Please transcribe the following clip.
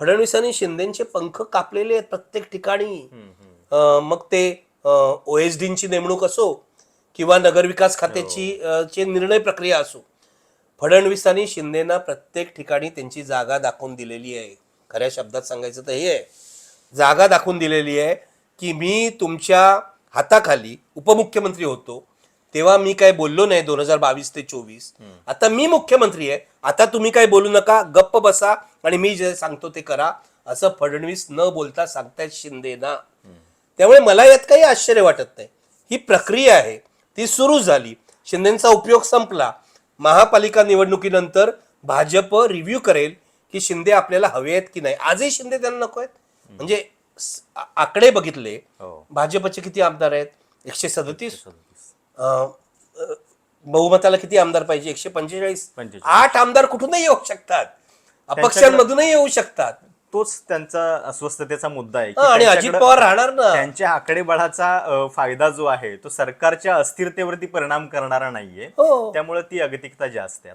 फडणवीसांनी शिंदेचे पंख कापलेले आहेत प्रत्येक ठिकाणी. मग ते ओ एस डीची नेमणूक असो किंवा नगरविकास खात्याची अं, ची निर्णय प्रक्रिया असो फडणवीसांनी शिंदेना प्रत्येक ठिकाणी त्यांची जागा दाखवून दिलेली आहे. खऱ्या शब्दात सांगायचं तर हे आहे. जागा दाखवून दिलेली आहे की मी तुमच्या हाताखाली उपमुख्यमंत्री होतो. तेव्हा मी काय बोललो नाही दोन हजार बावीस ते चोवीस. आता मी मुख्यमंत्री आहे. आता तुम्ही काय बोलू नका गप्प बसा आणि मी जे सांगतो ते करा. असं फडणवीस न बोलता सांगतायत शिंदेना त्यामुळे मला यात काही आश्चर्य वाटत नाही. ही प्रक्रिया आहे ती सुरू झाली. शिंदेचा उपयोग संपला. महापालिका निवडणुकीनंतर भाजप रिव्ह्यू करेल की शिंदे आपल्याला हवे आहेत की नाही. आजही शिंदे त्यांना नको आहेत. म्हणजे आकडे बघितले. हो. भाजपचे किती आमदार आहेत? एकशे सदतीस. बहुमताला किती आमदार पाहिजे? एकशे पंचेचाळीस? 45. आठ आमदार कुठूनही येऊ शकतात. अपक्षांमधूनही येऊ शकतात. तोच त्यांचा अस्वस्थतेचा मुद्दा आहे आणि अजित पवार राहणार ना. त्यांच्या आकडेबळाचा फायदा जो आहे तो सरकारच्या अस्थिरतेवरती परिणाम करणारा नाहीये. हो. त्यामुळे ती अगतिकता जास्त आहे.